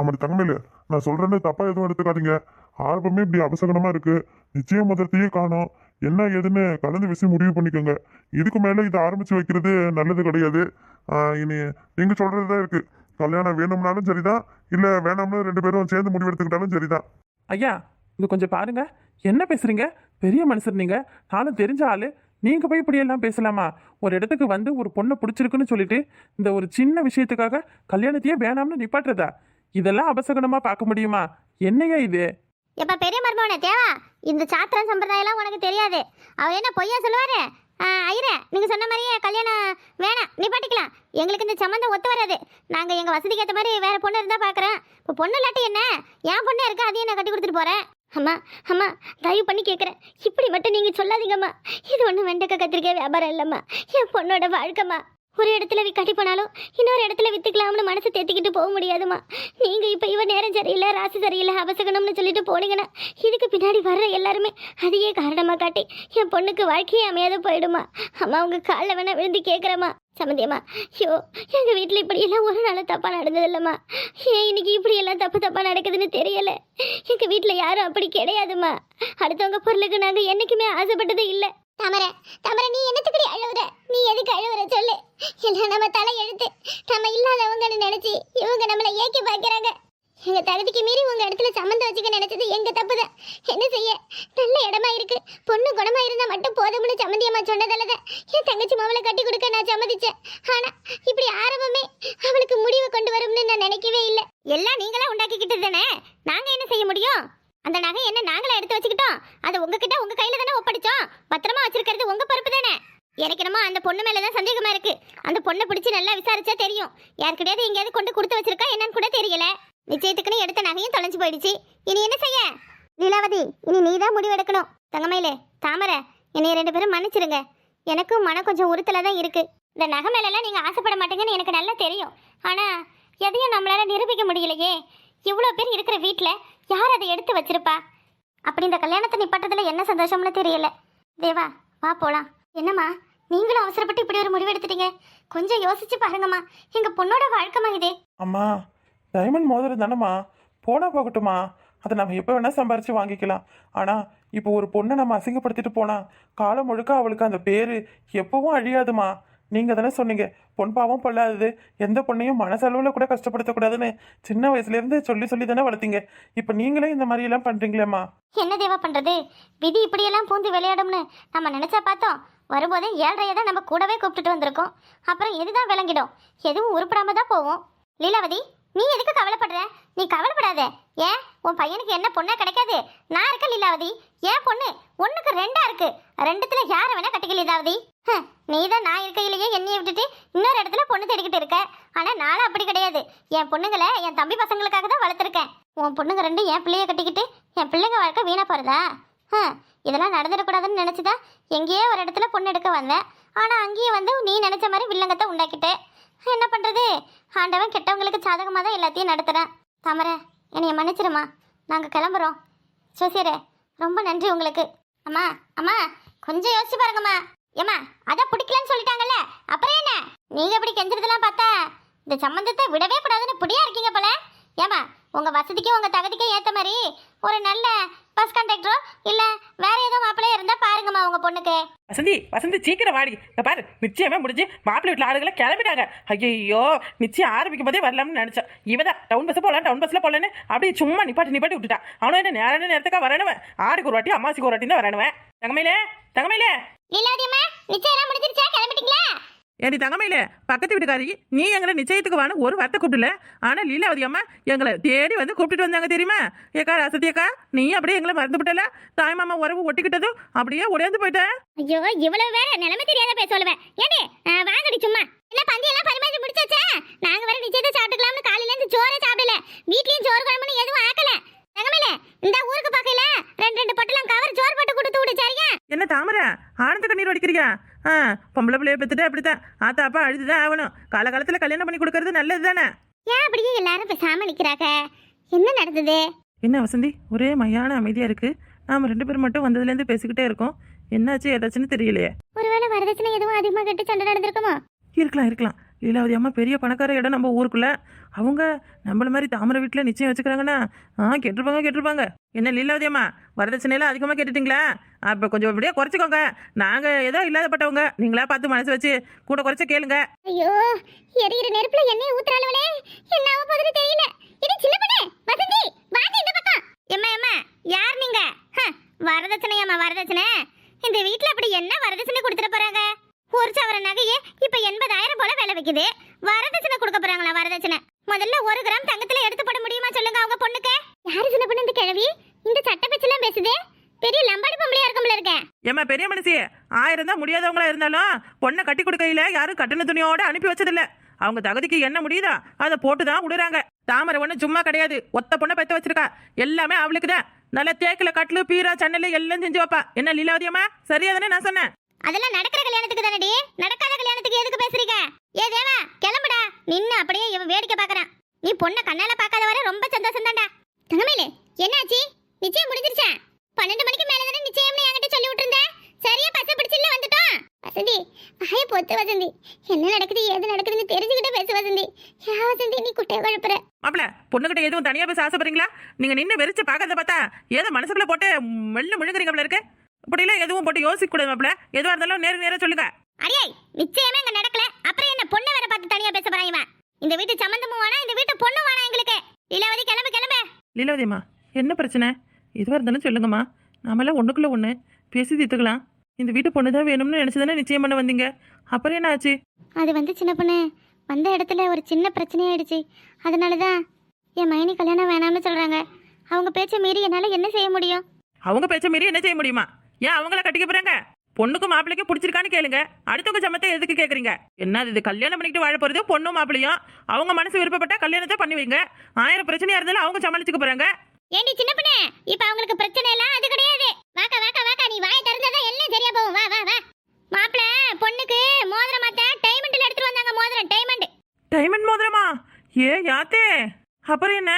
அம்மா தங்கமேலு நான் சொல்றேன்னு தப்பாக எதுவும் எடுத்துக்காதீங்க. ஆல்பமே இப்படி அபசகனமா இருக்கு. நிச்சயம் மதத்தையே காணும். என்ன ஏதுன்னு கலந்து விஷயம் முடிவு பண்ணிக்கோங்க. இதுக்கு மேலே இதை ஆரம்பிச்சு வைக்கிறது நல்லது கிடையாது. இனி இனி நீங்க சொல்றதுதான் இருக்கு. கல்யாணம் வேணும்னாலும் சரிதான். இல்லை வேணாம்னு ரெண்டு பேரும் சேர்ந்து முடிவு எடுத்துக்கிட்டாலும் சரிதான். ஐயா இது கொஞ்சம் பாருங்க. என்ன பேசுறீங்க? பெரிய மனுஷர் நீங்க. நானும் தெரிஞ்ச ஆளு. நீங்க போய் இப்படி எல்லாம் பேசலாமா? ஒரு இடத்துக்கு வந்து ஒரு பொண்ணை பிடிச்சிருக்குன்னு சொல்லிட்டு இந்த ஒரு சின்ன விஷயத்துக்காக கல்யாணத்தையே வேணாம்னு நிப்பாட்டுறதா? இதெல்லாம் அபசகுணமா பார்க்க முடியுமா? என்னையா இது? எப்ப பெரிய மர்மவனே தேவா? இந்த சாத்திரம் சம்பிரதாயம்லாம் உனக்கு தெரியாது. அவர் என்ன பொய்யா சொல்லுவாரு? ஐயரே நீங்க சொன்ன மாதிரியே கல்யாணம் வேணாம். நிப்பாட்டிக்கலாம் எங்களுக்கு இந்த சம்மந்தம் ஒத்து வராது. நாங்க எங்க வசதிக்கு ஏற்ற மாதிரி வேற பொண்ணு இருந்தா பாக்குறேன். இப்போ பொண்ணு இல்லாட்டி என்ன? என் பொண்ணு இருக்கா? அதையும் நான் கட்டி கொடுத்துட்டு போறேன். அம்மா அம்மா தயவு பண்ணி கேட்குறேன் இப்படி மட்டும் நீங்கள் சொல்லாதீங்கம்மா. இது ஒன்றும் வெண்டைக்காய் கத்திரிக்காய் வியாபாரம் இல்லைம்மா. என் பொண்ணோட வாழ்க்கைம்மா. ஒரு இடத்துல கட்டி போனாலும் இன்னொரு இடத்துல வித்துக்கலாம்னு மனசு தேத்திக்கிட்டு போக முடியாதும்மா. நீங்க இப்ப இவ நேரம் சரியில்லை ராசி சரியில்லை அவசகனம்னு சொல்லிட்டு போனீங்கன்னா இதுக்கு பின்னாடி வர்ற எல்லாருமே அதையே காரணமா காட்டி என் பொண்ணுக்கு வாழ்க்கையே அமையாத போயிடுமா அம்மா உங்க காலில் வேணா விழுந்து கேட்குறேம்மா சம்மந்தியம்மா ஐயோ எங்கள் வீட்டில் இப்படி எல்லாம் ஒரு நாள் தப்பாக நடந்தது இல்லம்மா ஏன் இன்னைக்கு இப்படி எல்லாம் தப்பு தப்பாக நடக்குதுன்னு தெரியலை. எங்கள் வீட்டில் யாரும் அப்படி கிடையாதும்மா. அடுத்தவங்க பொருளுக்கு நாங்கள் என்னைக்குமே ஆசைப்பட்டதே இல்லை. தமர தமர நீ என்னத்துக்கு அழுவுற? நீ எதுக்கு அழுவுற? சொல்லு. எல்லாம் நம்ம தலை எழுத்து. நம்ம இல்லாதவங்கன்னு நினைச்சு இவங்க நம்மளை ஏக்கி பார்க்கறாங்க எங்க தகுதிக்கு மீறி உங்க இடத்துல சம்மந்தம் வச்சுக்க நினைச்சது எங்க தப்புதான். என்ன செய்ய? நல்ல இடமா இருக்கு. பொண்ணு குணமா இருந்தா மட்டும் போதும்னு சம்மந்தியம்மா சொன்னதாலதான் என் தங்கச்சி மாவளை கட்டி கொடுக்க நான் சம்மதிச்சேன். ஆனா இப்படி ஆரம்பமே அவளுக்கு முடிவு கொண்டு வரும்னு நான் நினைக்கவே இல்லை. எல்லாம் நீங்களா உண்டாக்கிக்கிட்டு தானே? நாங்க என்ன செய்ய முடியும்? அந்த நகை என்ன நாங்களே எடுத்து வச்சுக்கிட்டோம்? அது உங்ககிட்ட உங்க கையில தானே ஒப்படைச்சோம்? பத்திரமா வச்சிருக்கிறது உங்க பொறுப்பு தானே? எனக்கு என்னமோ அந்த பொண்ணு மேலதான் சந்தேகமா இருக்கு. அந்த பொண்ணை பிடிச்சி நல்லா விசாரிச்சா தெரியும். யாருக்கிட்டயாவது எங்கேயாவது கொண்டு கொடுத்து வச்சிருக்கா என்னன்னு கூட தெரியல. நிச்சயத்துக்குன்னு எடுத்த நகையும் தொலைஞ்சு போயிடுச்சு. இனி என்ன செய்ய? லீலாவதி இனி நீ தான் முடிவெடுக்கணும். தங்கமயிலே தாமரை என்னை ரெண்டு பேரும் மன்னிச்சிருங்க. எனக்கும் மனம் கொஞ்சம் உறுத்தல தான் இருக்கு. இந்த நகை மேலெல்லாம் நீங்க ஆசைப்பட மாட்டீங்கன்னு எனக்கு நல்லா தெரியும். ஆனா எதையும் நம்மளால நிரூபிக்க முடியலையே. இவ்வளோ பேர் இருக்கிற வீட்டில் யார் அதை எடுத்து வச்சிருப்பா? அப்படி இந்த கல்யாணத்தை நிப்பாட்டதில் என்ன சந்தோஷம்னு தெரியல. தேவா வா போலாம். என்னம்மா நீங்களும் அவசரப்பட்டு இப்படி ஒரு முடிவு எடுத்துட்டீங்க. கொஞ்சம் யோசிச்சு பாருங்கம்மா. எங்க பொண்ணோட வாழ்க்கைமா இது. அம்மா டைமண்ட் மோதிரம் தானம்மா? போனா போகட்டுமா அதை நம்ம எப்போ வேணால் சம்பாரித்து வாங்கிக்கலாம். ஆனால் இப்போ ஒரு பொண்ணை நம்ம அசிங்கப்படுத்திட்டு போனா காலம் முழுக்க அவளுக்கு அந்த பேர் எப்பவும் அழியாதுமா நீங்கள் தானே சொன்னீங்க. பொன் பாவம் பொல்லாதது. எந்த பொண்ணையும் மனசளவில் கூட கஷ்டப்படுத்தக்கூடாதுன்னு சின்ன வயசுலேருந்து சொல்லி சொல்லி தானே வளர்த்தீங்க. இப்போ நீங்களே இந்த மாதிரியெல்லாம் பண்ணுறீங்களேம்மா என்ன தேவா பண்ணுறது விதி இப்படியெல்லாம் பூந்து விளையாடும்னு நம்ம நினச்சா பார்த்தோம். வரும்போதே ஏழரையை தான் நம்ம கூடவே கூப்பிட்டுட்டு வந்திருக்கோம். அப்புறம் எதுதான் விளங்கிடும்? எதுவும் உருப்படாம தான் போவோம். லீலாவதி நீ எதுக்கு கவலைப்படுற? நீ கவலைப்படாத. ஏன்? உன் பையனுக்கு என்ன பொண்ணே கிடைக்காது? நான் இருக்க லீலாவதி. ஏன் பொண்ணு ஒன்றுக்கு ரெண்டா இருக்கு. ரெண்டுத்துல யாரை வேணா கட்டிக்க லீலாவதி? நீ தான் நான் இருக்கையிலேயே என்னைய விட்டுட்டு இன்னொரு இடத்துல பொண்ணு தேடிக்கிட்டு இருக்க. ஆனா நானும் அப்படி கிடையாது. என் பொண்ணுங்களை என் தம்பி பசங்களுக்காக தான் வளர்த்துருக்கேன். உன் பொண்ணுங்க ரெண்டும் என் பிள்ளைய கட்டிக்கிட்டு என் பிள்ளைங்க வாழ்க்கை வீணா போறதா? ஆ இதெல்லாம் நடந்துடக்கூடாதுன்னு நினைச்சுதான் எங்கேயோ ஒரு இடத்துல பொண்ணு எடுக்க வந்தேன். ஆனா அங்கேயே வந்து நீ நினைச்ச மாதிரி வில்லங்கத்தை உண்டாக்கிட்டே. என்ன பண்றது? ஆண்டவன் கெட்டவங்களுக்கு சாதகமாக தான் எல்லாத்தையும் நடத்துறேன். தாமரை என்னைய மன்னிச்சிருமா நாங்கள் கிளம்புறோம். சோசியரே ரொம்ப நன்றி உங்களுக்கு. அம்மா அம்மா கொஞ்சம் யோசிச்சு பாருங்கம்மா. ஏம்மா அதான் பிடிக்கலன்னு சொல்லிட்டாங்கல்ல? அப்புறம் என்ன? நீங்க இப்படி கெஞ்சிறதெல்லாம் பார்த்தா இந்த சம்மந்தத்தை விடவே கூடாதுன்னு பிடியா இருக்கீங்க போல. ஏம்மா உங்க வசதிக்கும் உங்க தகுதிக்கும் ஏத்த மாதிரி ஒரு நல்ல பஸ் கண்டக்டரோ இல்ல வேற ஏதோ மாப்பிள்ளையோ இருந்தா பாருங்கம்மா உங்க பொண்ணுக்கு. வசந்தி வசந்தி சீக்கிரம் வாடி. இந்த பாரு நிச்சயமே முடிஞ்சு மாப்பிள்ளை வீட்டில் ஆளுகளை கிளம்பிட்டாங்க. ஐயோ நிச்சயம் ஆரம்பிக்கும் போதே வரலாம்னு நினைச்சேன். இவதான் டவுன் பஸ் போகலாம் டவுன் பஸ்ல போகலன்னு அப்படியே சும்மா நிப்பாட்டி நிப்பாட்டி விட்டுட்டான் அவனும் என்ன நேரம் நேரத்துக்கா வரணுவன் ஆறுக்கு ஒரு வாட்டி அம்மாசிக்கு ஒரு வாட்டி தான் வரணுவேன் தங்கமையிலே தங்கமையிலே. லீலாவதியம்மா நிச்சயம் முடிஞ்சிருச்சா? கிளம்பிட்டீங்களா? ஏடி தங்கமையிலே பக்கத்து வீட்டுக்காரி நீ எங்களை நிச்சயத்துக்கு வான்னு ஒரு வார்த்தை கூப்பிடல. ஆனால் லீலாவதி அம்மா எங்களை தேடி வந்து கூப்பிட்டுட்டு வந்தாங்க தெரியுமா? ஏக்கா ரசதி நீ அப்படியே எங்களை மறந்து விட்டல தாய் மாமா உறவு ஒட்டிக்கிட்டதும் அப்படியே உடையாந்து போயிட்டேன் ஐயோ இவ்வளவு வேற நிலைமை தெரியாத பேச சொல்லுவேன். ஏடி வாங்கடி சும்மா என்ன பந்தி எல்லாம் பரிமாறி முடிச்சாச்சா நாங்க வேற நிச்சயத்தை சாப்பிட்டுக்கலாம்னு காலையில இருந்து சோறே சாப்பிடல வீட்லயும் சோறு குழம்புன்னு எதுவும் ஆக்கல தங்கமேல இந்த ஊருக்கு பக்கத்துல ரெண்டு ரெண்டு பொட்டலம் கவர் சோறு போட்டு கொடுத்து விடு சரியா என்ன தாமரை ஆனந்த வடிக்கிறியா ஆ பொம்பளை பிள்ளைய பெற்றுட்டு அப்படித்தான். ஆத்தா அப்பா அழுதுதான் ஆகணும். காலகாலத்தில் கல்யாணம் பண்ணி கொடுக்கறது நல்லது தானே ஏன் அப்படியே எல்லாரும் பேசாம நிக்கிறாங்க? என்ன நடந்தது? என்ன வசந்தி? ஒரே மையான அமைதியாக இருக்கு. நாம ரெண்டு பேரும் மட்டும் வந்ததுலேருந்து பேசிக்கிட்டே இருக்கோம். என்னாச்சு ஏதாச்சுன்னு தெரியலையே. ஒருவேளை வரதட்சணை எதுவும் அதிகமா கட்டி சண்டை நடந்திருக்குமோ? இருக்கலாம் இருக்கலாம். லீலாவதி அம்மா பெரிய பணக்கார இடம் நம்ம ஊருக்குள்ள. அவங்க நம்மள மாதிரி தாமரை வீட்டில் நிச்சயம் வச்சுக்கிறாங்கன்னா ஆ கேட்டிருப்பாங்க கேட்டிருப்பாங்க. என்ன லீலாவதி அம்மா வரதட்சணையெல்லாம் அதிகமாக கேட்டுட்டீங்களா? அப்போ கொஞ்சம் அப்படியே குறைச்சிக்கோங்க. நாங்கள் ஏதோ இல்லாதப்பட்டவங்க. நீங்களா பார்த்து மனசு வச்சு கூட குறைச்ச கேளுங்க. ஐயோ எரியிற நெருப்பில் எண்ணெய் ஊத்துறாளே என்ன ஆக போகுது தெரியல. இது சின்ன பண்ணு வசந்தி வாங்க இந்த பக்கம். எம்மா எம்மா யார் நீங்க? ஹ, வரதட்சணையாம்மா வரதட்சணை இந்த வீட்ல அப்படி என்ன வரதட்சணை கொடுத்துட போறாங்க ஒரு சவர நகையே இப்ப கிடைக்குது வரதட்சணை கொடுக்க போறாங்களா வரதட்சணை? முதல்ல ஒரு கிராம் தங்கத்துல எடுத்து போட முடியுமா சொல்லுங்க அவங்க பொண்ணுக்கு? யாரு சின்ன பொண்ணு இந்த கிழவி? இந்த சட்ட பேச்செல்லாம் பேசுது. பெரிய லம்பாடி பொம்பளையா இருக்கும்ல இருக்கேன் ஏம்மா பெரிய மனுஷி ஆயிரம் தான் முடியாதவங்களா இருந்தாலும் பொண்ணை கட்டி கொடுக்கையில யாரும் கட்டண துணியோட அனுப்பி வச்சதில்ல. அவங்க தகுதிக்கு என்ன முடியுதோ அதை போட்டு தான் விடுறாங்க தாமரை ஒன்றும் சும்மா கிடையாது. ஒத்த பொண்ணை பத்து வச்சிருக்கா. எல்லாமே அவளுக்கு தான் நல்ல தேக்கில கட்டிலு பீரா சன்னல் எல்லாம் செஞ்சு வைப்பா. என்ன லீலாவதியம்மா? சரியா தானே நான் சொன்னேன்? அதெல்லாம் நடக்கிற கல்யாணத்துக்கு தானடி? நடக்காத கல்யாணத்துக்கு எதுக்கு பேசுறீங்க? ஏ தேவா கிளம்புடா. நின்னு அப்படியே இவன் வேடிக்கை பார்க்கறான். நீ பொண்ணை கண்ணால பார்க்காத வரை ரொம்ப சந்தோஷம் தான்டா தங்கமேலு என்னாச்சு? நிச்சயம் முடிஞ்சிருச்சா? பன்னெண்டு மணிக்கு மேல தானே நிச்சயம்னு என்கிட்ட சொல்லி விட்டுருந்தேன் சரியா பச்சை பிடிச்சில்ல வந்துட்டோம்? வசந்தி வாய பொத்து வசந்தி. என்ன நடக்குது ஏது நடக்குதுன்னு தெரிஞ்சுக்கிட்டு பேசு வசந்தி. யா வசந்தி நீ குட்டைய குழப்புற. மாப்பிள பொண்ணுகிட்ட எதுவும் தனியா பேச ஆசைப்படுறீங்களா நீங்க நின்று வெறிச்சு பார்க்கறத பார்த்தா ஏதோ மனசுக்குள்ள போட்டு மெல்ல முழுங்குறீங்க இருக்கு. இப்படிலாம் எதுவும் போட்டு யோசிக்க கூடாது மாப்பிள. எதுவா இருந்தாலும் நேரு நேரா சொல்லுங்க. அடியே நிச்சயமே இங்க நடக்கல. அப்புறம் என்ன பொண்ணை வேற பார்த்து தனியா பேச போறான் இவன். இந்த வீட்டு சம்மந்தமும் வேணாம் இந்த வீட்டு பொண்ணும் வேணாம் எங்களுக்கு. லீலாவதி கிளம்பு கிளம்பு. லீலாவதியம்மா என்ன பிரச்சனை? எதுவாக இருந்தாலும் சொல்லுங்கம்மா. நாமெல்லாம் ஒன்றுக்குள்ள ஒன்று பேசி தீர்த்துக்கலாம். இந்த வீட்டு பொண்ணு தான் வேணும்னு நினச்சி தானே நிச்சயம் பண்ண வந்தீங்க. அப்புறம் என்ன ஆச்சு? அது வந்து சின்ன பொண்ணு. வந்த இடத்துல ஒரு சின்ன பிரச்சனையாயிடுச்சு அதனால தான் என் மைனி கல்யாணம் வேணாம்னு சொல்றாங்க. அவங்க பேச்சை மீறி என்னால என்ன செய்ய முடியும்? அவங்க பேச்ச மீறி என்ன செய்ய முடியுமா? ஏன் அவங்கள கட்டிக்க போறாங்க? பொண்ணுக்கும் மாப்பிள்ளைக்கும் பிடிச்சிருக்கான்னு கேளுங்க. அடுத்தவங்க சமத்தை எதுக்கு கேக்குறீங்க? என்ன இது கல்யாணம் பண்ணிட்டு வாழ போறது பொண்ணும் மாப்பிள்ளையும்? அவங்க மனசு விருப்பப்பட்டா கல்யாணத்தை பண்ணி வைங்க. ஆயிரம் பிரச்சனையா இருந்தாலும் அவங்க சமாளிச்சுக்க போறாங்க. ஏண்டி சின்ன பொண்ணு இப்ப அவங்களுக்கு பிரச்சனை எல்லாம் அது கிடையாது. வாக்கா வாக்கா வாக்கா நீ வாயை திறந்தாதான் எல்லாம் சரியா போகும். வா வா வா. மாப்பிள பொண்ணுக்கு மோதிரம் மாத்த டைமண்ட்ல எடுத்துட்டு வந்தாங்க மோதிரம் டைமண்ட் டைமண்ட் மோதிரமா? ஏ யாத்தே? அப்புறம் என்ன?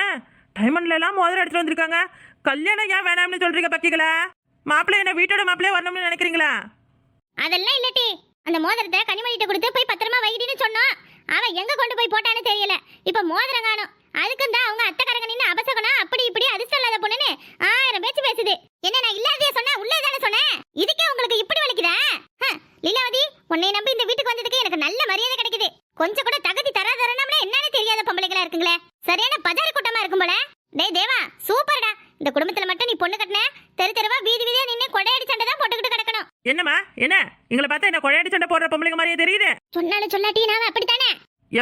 டைமண்ட்ல எல்லாம் மோதிரம் எடுத்துட்டு வந்திருக்காங்க. கல்யாணம் ஏன் வேணாம்னு சொல்றீங்க பக்கிகளா? மாப்பிள்ளை என்ன வீட்டோட மாப்பிள்ளையே வரணும்னு நினைக்கிறீங்களா? அதெல்லாம் இல்லட்டி. அந்த மோதிரத்தை கனிமொழிட்ட கொடுத்து போய் பத்திரமா வைடின்னு சொன்னோம் அவன் எங்க கொண்டு போய் போட்டான்னு தெரியல. இப்ப மோதிரம் காணும். அதுக்கும் தான் அவங்க அத்தைக்காரங்க நின்று அபசகனா அப்படி இப்படி அதிர்ஷ்டம் இல்லாத பொண்ணுன்னு ஆயிரம் பேச்சு பேசுது. என்ன நான் இல்லாததே சொன்னா உள்ளே தானே சொன்னேன்? இதுக்கே உங்களுக்கு இப்படி வலிக்குதா? ஹ, லீலாவதி உன்னை நம்பி இந்த வீட்டுக்கு வந்ததுக்கு எனக்கு நல்ல மரியாதை கிடைக்குது. கொஞ்சம் கூட தகுதி தராதரனம்னா என்னன்னு தெரியாத பொம்பளைகளா இருக்குங்களே. சரியான பஜாரி கூட்டமா இருக்கும் போல. டேய் தேவா சூப்பர்டா. இந்த குடும்பத்துல மட்டும் நீ பொண்ணு கட்டின? தெரு தெருவா வீதி வீதியா நின்னு கொடையடி சண்டை தான் போட்டுக்கிட்டு கிடக்கணும். என்னம்மா? என்ன? எங்களை பார்த்தா என்ன கொழையடி சண்டை போடுற பொம்பளைங்க மாதிரியே தெரியுது? சொன்னாலும் சொல்லாட்டி நான் அப்படித்தானே?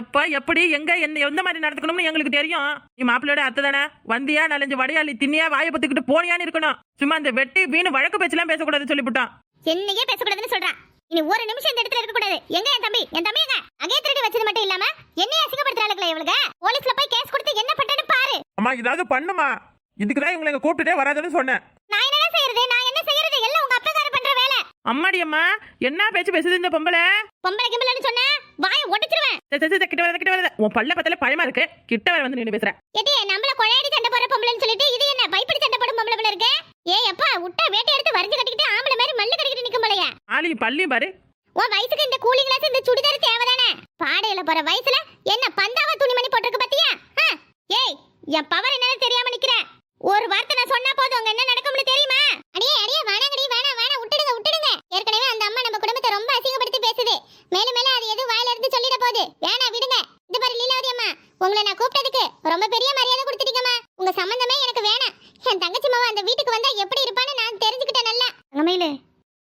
எப்ப எப்படி எங்க என்ன எந்த மாதிரி நடந்துக்கணும்னு எங்களுக்கு தெரியும். நீ மாப்பிள்ளையோட அத்தை தானே? வந்தியா நாலஞ்சு வடையாளி தின்னியா வாயை பத்துக்கிட்டு போனியான்னு இருக்கணும். சும்மா இந்த வெட்டி வீணு வழக்கு பேச்செல்லாம் பேசக்கூடாதுன்னு சொல்லிவிட்டான். என்னையே பேசக்கூடாதுன்னு சொல்றான். இனி ஒரு நிமிஷம் இந்த இடத்துல இருக்க கூடாது எங்க என் தம்பி? என் தம்பி எங்க? அங்கே திருடி வச்சது மட்டும் இல்லாம என்னைய அசிங்கப்படுத்துறாளுங்களே இவளுக்கு போலீஸ்ல போய் கேஸ் கொடுத்து என்ன பண்றேன்னு பாரு. அம்மா இதாவது பண்ணுமா? இதுக்கு தான் இவங்களை கூப்பிட்டுட்டே வராதுன்னு சொன்னேன். நான் என்ன செய்யறது? நான் என்ன செய்யறது? எல்லாம் உங்க அப்பகார பண்ற வேலை. அம்மாடி அம்மா என்ன பேச்சு பேசுது இந்த பொம்பளை? பொம்பளை கிம்பளைன்னு சொன்னா வாயை ஒடிச்சிருவேன். கிட்ட வர கிட்ட வர. உன் பல்ல பத்தல பயமா இருக்கு. கிட்ட வர வந்து நின்று பேசுற. எடி நம்மள கொழையடி சண்டை போற பொம்பளைன்னு சொல்லிட்டு இது என்ன? பைப்படி சண்டை போடும் பொம்பளை போல இருக்கு. ஏய் அப்பா விட்டா வேட்டை எடுத்து வரைஞ்சு கட்டிக்கிட்டு ஆம்பளை மாதிரி மல்லு கட்டிக்கிட்டு நிக்கும் போலயா. ஆளையும் பள்ளியும் பாரு. உன் வயசுக்கு இந்த கூலிங் கிளாஸ் இந்த சுடிதார் தேவைதானே? பாடையில போற வயசுல என்ன பந்தாவ துணிமணி போட்டிருக்கு பாத்தியா? ஏய் என் பவர் என்னன்னு தெரியாம நிக்கிறேன் ஒரு வார்த்தை நான் சொன்னா போதும் அங்க என்ன நடக்கும்னு தெரியுமா அடியே அடியே வேணாங்கடி வேணாம் வேணாம் விட்டுடுங்க விட்டுடுங்க ஏற்கனவே அந்த அம்மா நம்ம குடும்பத்தை ரொம்ப அசிங்கப்படுத்தி பேசுது மேலும் மேலும் அது எதுவும் வாயில இருந்து சொல்லிட போகுது வேணாம் விடுங்க இது பாரு லீலாவதி அம்மா உங்களை நான் கூப்பிட்டதுக்கு ரொம்ப பெரிய மரியாதை கொடுத்துட்டீங்கம்மா உங்க சம்பந்தமே எனக்கு வேணாம் என் தங்கச்சி மாவா அந்த வீட்டுக்கு வந்தா எப்படி இருப்பான்னு நான் தெரிஞ்சுக்கிட்டேன் நல்லா தங்கமயிலு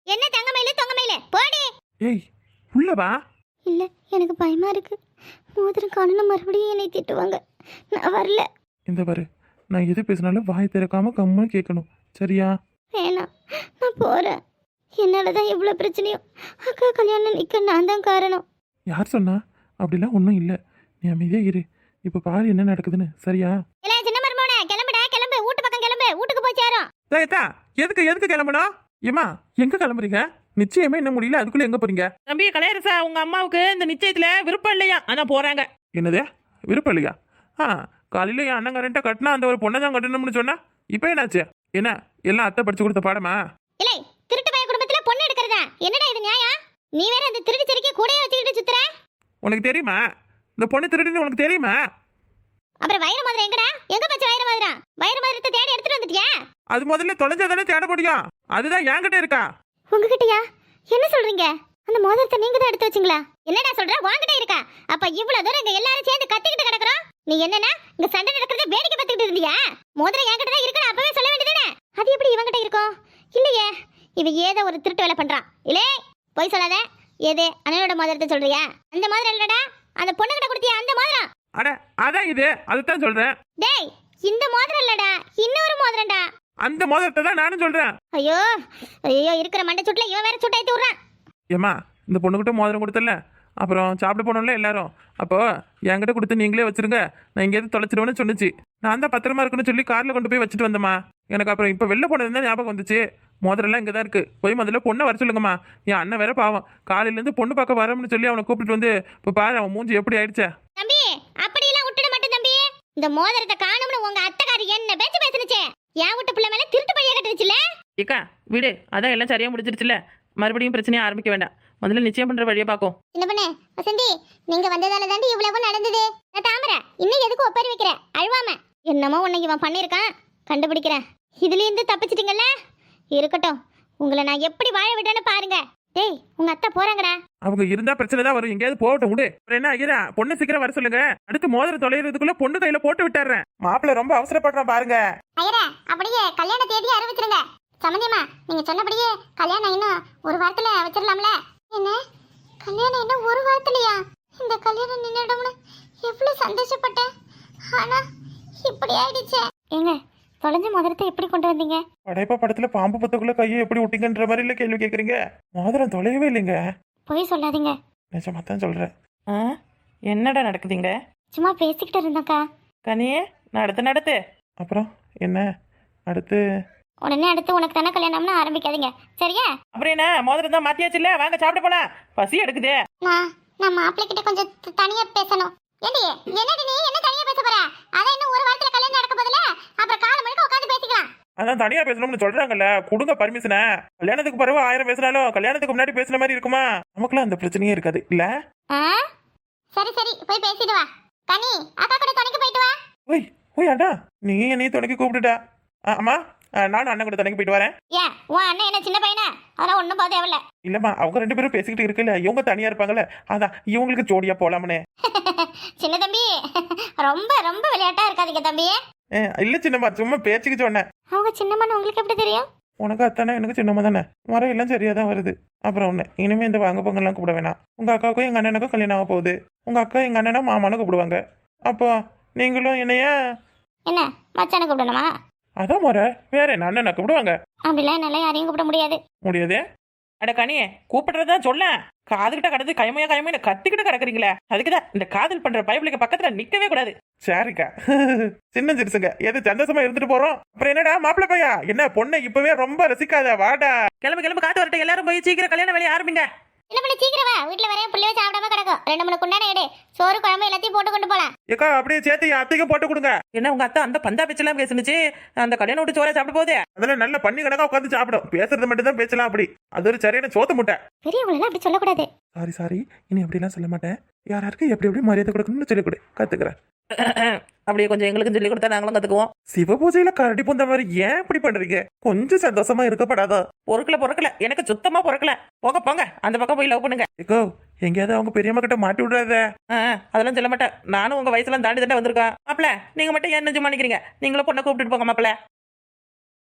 என்ன தங்கமயிலு தொங்கமயிலு போடி ஏய் உள்ள வா. இல்ல எனக்கு பயமா இருக்கு. மோதிரம் காணணும் மறுபடியும் என்னை திட்டுவாங்க. நான் வரல. இந்த பாரு நான் எது பேசினாலும் வாய் திறக்காம கம்முன்னு கேட்கணும். சரியா? வேணாம். நான் போறேன். என்னாலதான் இவ்வளவு பிரச்சனையும்? அக்கா கல்யாணம் நிக்க நான் தான் காரணம். யார் சொன்னா? அப்படிலாம் ஒன்றும் இல்லை. நீ அமைதியா இரு. இப்போ பாரு என்ன நடக்குதுன்னு. சரியா? இல்ல சின்ன மருமோனே கிளம்புடா கிளம்பு. வீட்டு பக்கம் கிளம்பு. வீட்டுக்கு போய் சேரும். எதுக்கு எதுக்கு கிளம்பணும்? ஏமா எங்க கிளம்புறீங்க? நிச்சயமே என்ன முடியல? அதுக்குள்ள எங்க போறீங்க? தம்பி கலையரசா உங்க அம்மாவுக்கு இந்த நிச்சயத்துல விருப்பம் இல்லையா? ஆனா போறாங்க. என்னது? விருப்பம் இல்லையா? ஆ காலையில என் அண்ணங்காரன்ட்ட கட்டினா அந்த ஒரு பொண்ணை தான் கட்டணும்னு சொன்னா இப்போ என்னாச்சு? என்ன எல்லாம் அத்தை படிச்சு கொடுத்த பாடமா? இல்லை திருட்டு பைய குடும்பத்துல பொண்ணு எடுக்கிறதா? என்னடா இது நியாயம்? நீ வேற அந்த திருட்டு செடிக்கு கூடயே வச்சுக்கிட்டு சுத்துற? உனக்கு தெரியுமா? இந்த பொண்ணு திருடின்னு உனக்கு தெரியுமா? அப்புறம் வைர மோதிரம் எங்கடா? எங்க பச்ச வைர மோதிரம் வைர மோதிரத்தை தேடி எடுத்துட்டு வந்துட்டியா? அது முதல்ல தொலைஞ்சாதானே தேட முடியும்? அதுதான் என்கிட்ட இருக்கா? உங்ககிட்டயா? என்ன சொல்றீங்க? அந்த மோதிரத்தை நீங்க தான் எடுத்து வச்சீங்களா? என்னடா சொல்ற? வாங்கிட்டே இருக்கா? அப்ப இவ்வளவு தூரம் இங்க எல்லாரும் சேர்ந்து கத்திக்கிட்டு கிடக்குறோம்? நீ என்னன்னா இங்க சண்டை நடக்கிறத வேடிக்கை பார்த்துக்கிட்டு இருந்தியா? மோதிரம் என்கிட்ட தான் இருக்கணும் அப்பவே சொல்ல வேண்டியதுதானே? அது எப்படி இவங்கிட்ட இருக்கும்? இல்லையே. இவ ஏதோ ஒரு திருட்டு வேலை பண்றான். இல்லே போய் சொல்லாத. ஏது? அண்ணனோட மோதிரத்தை சொல்றியா? அந்த மோதிரம் இல்லடா. அந்த பொண்ணுகிட்ட கொடுத்தியா அந்த மோதிரம்? அட அதான் இது. அதுதான் சொல்றேன். டேய் இந்த மோதிரம் இல்லடா. இன்னொரு மோதிரம்டா. அந்த மோதிரத்தை தான் நானும் சொல்றேன். ஐயோ ஐயோ இருக்கிற மண்டை சுட்டுல இவன் வேற சுட்ட விடுறான். ஏம்மா இந்த பொண்ணுகிட்ட மோதிரம் கொடுத்தல அப்புறம் சாப்பிட போனோம்ல எல்லாரும்? அப்போ என்கிட்ட கொடுத்து நீங்களே வச்சிருங்க. நான் எங்கேயாவது தொலைச்சிடுவேன்னு சொன்னுச்சு. நான் தான் பத்திரமா இருக்குன்னு சொல்லி காரில் கொண்டு போய் வச்சுட்டு வந்தேம்மா. எனக்கு அப்புறம் இப்போ வெளில போனது தான் ஞாபகம் வந்துச்சு. மோதிரம்லாம் இங்கே தான் இருக்கு. போய் முதல்ல பொண்ணை வர சொல்லுங்கம்மா. என் அண்ணன் வேற பாவம். காலையிலேருந்து பொண்ணு பார்க்க வரோம்னு சொல்லி அவனை கூப்பிட்டு வந்து இப்போ பாரு அவன் மூஞ்சி எப்படி ஆயிடுச்சே? தம்பி அப்படியெல்லாம் விட்டுட மாட்டேன் தம்பி. இந்த மோதிரத்தை காணும்னு உங்க அத்தைக்காரி என்ன பேச்சு பேசுனுச்சே? என் வீட்டு பிள்ளை மேல திருட்டு பழிய கட்டுச்சுல ஏக்கா விடு. அதான் எல்லாம் சரியா முடிஞ்சிருச்சுல மறுபடியும் பிரச்சனையை ஆரம்பிக்க வேண்டாம். முதல்ல நிச்சயம் பண்ற வழியை பார்க்கும் என்ன பண்ணு? வசந்தி நீங்க வந்ததால தாண்டி இவ்வளவு நடந்தது. நான் தாமரை இன்னும் எதுக்கு ஒப்பேரி வைக்கிற? அழுவாம. என்னமோ உன்னை இவன் பண்ணிருக்கான் கண்டுபிடிக்கிறேன். இதுல இருந்து தப்பிச்சிட்டீங்கல்ல? இருக்கட்டும். உங்களை நான் எப்படி வாழ விட்டேன்னு பாருங்க. டேய் உங்க அத்தை போறாங்கடா. அவங்க இருந்தா பிரச்சனை தான் வரும். எங்கேயாவது போகட்டும் விடு. அப்புறம் என்ன ஐயா பொண்ணு சீக்கிரம் வர சொல்லுங்க. அடுத்து மோதிரம் தொலைகிறதுக்குள்ள பொண்ணு கையில போட்டு விட்டுறேன். மாப்பிள்ள ரொம்ப அவசரப்படுறான் பாருங்க. ஐயரே அப்படியே கல்யாண தேதி அறிவிச்சிருங்க. சம்மந்தியம்மா நீங்க சொன்னபடியே கல்யாணம் இன்னும் ஒரு வாரத்துல வச்சிடலாம்ல என்ன? கல்யாணம் இன்னும் ஒரு வாரத்துலயா? இந்த கல்யாணம் நின்றுடும்னு எவ்வளவு சந்தோஷப்பட்டேன். ஆனா இப்படி ஆயிடுச்சே. ஏங்க தொலைஞ்ச மோதிரத்தை எப்படி கொண்டு வந்தீங்க? படைப்பா படத்துல பாம்பு பத்துக்குள்ள கையை எப்படி விட்டீங்கன்ற மாதிரி இல்ல கேள்வி கேக்குறீங்க? மோதிரம் தொலையவே இல்லைங்க. பொய் சொல்லாதீங்க. நிஜமா தான் சொல்றேன். ஆ? என்னடா நடக்குதுங்க? சும்மா பேசிக்கிட்டு இருந்தோக்கா கனியே நடத்து நடத்து. அப்புறம் என்ன? அடுத்து உடனே அடுத்து உனக்கு தானே கல்யாணம்னு ஆரம்பிக்காதீங்க. சரியா? அப்புறம் என்ன? மோதிரம் தான் மாத்தியாச்சுல்ல? வாங்க சாப்பிட போலாம். பசி எடுக்குதே. நான் நான் மாப்பிள்ளை கிட்ட கொஞ்சம் த- தனியா பேசணும். ஏண்டி? என்னடி நீ? என்ன தனியா பேச போற? அதான் இன்னும் ஒரு வாரத்துல கல்யாணம் நடக்க போதுல அப்புறம் காலம் முழுக்க உட்காந்து பேசிக்கலாம். அதான் தனியா பேசணும்னு சொல்றாங்கல்ல. கொடுங்க பர்மிஷனை கல்யாணத்துக்கு பிறகு ஆயிரம் பேசினாலும் கல்யாணத்துக்கு முன்னாடி பேசுன மாதிரி இருக்குமா? நமக்குலாம் அந்த பிரச்சனையே இருக்காது. இல்ல? ஆ? சரி சரி. போய் பேசிட்டு வா. கனி அக்கா கூட துணைக்கு போயிட்டு வா. ஓய் ஓய் அண்ணா நீ என்னையும் துணைக்கு கூப்பிட்டுட்டா. ஆ, அம்மா. ஆ, நானும் அண்ணன் கூட துணைக்கு போயிட்டு வரேன். ஏன்? உன் அண்ணன் என்ன சின்ன பையனா? அதெல்லாம் ஒண்ணும் போக தேவையில்ல. இல்லம்மா அவங்க ரெண்டு பேரும் பேசிக்கிட்டு இருக்குல்ல இவங்க தனியா இருப்பாங்கல்ல அதான் இவங்களுக்கு ஜோடியா போலாம்னே. சின்ன தம்பி ரொம்ப ரொம்ப விளையாட்டா இருக்காதீங்க தம்பி. இல்ல சின்னம்மா சும்மா பேச்சுக்கு சொன்னேன். அவங்க சின்னம்மான்னு உங்களுக்கு எப்படி தெரியும்? உனக்கு அத்தானே எனக்கு சின்னம்மா தானே முறை எல்லாம் சரியா தான் வருது. அப்புறம் ஒண்ணு இனிமே இந்த வாங்க பொங்கல்லாம் கூப்பிட வேணாம். உங்க அக்காவுக்கும் எங்க அண்ணனுக்கும் கல்யாணம் ஆக போகுது. உங்க அக்கா எங்க அண்ணனை மாமான்னு கூப்பிடுவாங்க. அப்போ நீங்களும் என்னைய? என்ன மச்சானை கூப்பிடணுமா? அதான் முறை வேற என்ன அண்ணனை கூப்பிடுவாங்க? அப்படிலாம் என்னால யாரையும் கூப்பிட முடியாது. முடியாதே? அட கனியே கூப்பிடுறதா சொல்ல காதுகிட்ட கடந்து கைமையா கைமையா கத்திக்கிட்டு கிடக்குறீங்களே. அதுக்குதான் இந்த காதல் பண்ற பயபிளுக்கு பக்கத்துல நிக்கவே கூடாது. சரிக்கா. சின்ன சிறுசுங்க எது சந்தோஷமா இருந்துட்டு போறோம்? அப்புறம் என்னடா மாப்பிள்ளை பையா? என்ன பொண்ணை இப்பவே ரொம்ப ரசிக்காத வாடா. கிளம்பு கிளம்பு காத்து வரட்டும். எல்லாரும் போய் சீக்கிரம் கல்யாண வேலையை ஆரம்பிங்க. என்ன பண்ணி சீக்கிரம் வா. வீட்டுல வரையும் பிள்ளைய சாப்பிடாம கிடக்கும். ரெண்டு மூணு குண்டான எடு. சோறு குழம்பு எல்லாத்தையும் போட்டு கொண்டு போலாம். ஏக்கா அப்படியே சேர்த்து என் அத்தைக்கும் போட்டு கொடுங்க. என்ன உங்க அத்தை அந்த பந்தா பேச்செல்லாம் பேசுனுச்சு? அந்த கல்யாணம் விட்டு சோறா சாப்பிட போதே அதெல்லாம் நல்ல பண்ணி கணக்கா உட்காந்து சாப்பிடும். பேசுறது மட்டும் தான் பேசலாம் அப்படி. அது ஒரு சரியான சோத்து முட்டை. பெரியவங்களெல்லாம் அப்படி சொல்லக்கூடாது. சாரி சாரி இனி அப்படிலாம் சொல்ல மாட்டேன். யாராருக்கு எப்படி எப்படி மரியாதை கொடுக்கணும்னு சொல்லிக் கொடு. கத்துக்கிறேன். அப்படியே கொஞ்சம் எங்களுக்கும் சொல்லி கொடுத்தா நாங்களும் கத்துக்குவோம். சிவ பூஜையில கரடி பொந்த மாதிரி ஏன் இப்படி பண்றீங்க? கொஞ்சம் சந்தோஷமா இருக்கப்படாதா? பொறுக்கல பொறுக்கல. எனக்கு சுத்தமா பொறுக்கல. போங்க போங்க. அந்த பக்கம் போய் லவ் பண்ணுங்க. ஏக்கோ எங்கேயாவது அவங்க பெரியம்மா கிட்ட மாட்டி விடாத ஆ, அதெல்லாம் சொல்ல மாட்டேன் நானும் உங்க வயசுல தாண்டி தாண்டி வந்திருக்கேன். மாப்பிள நீங்க மட்டும் என்ன சும்மா நிக்கிறீங்க? நீங்களும் பொண்ணை கூப்பிட்டுட்டு போங்க மாப்பிள.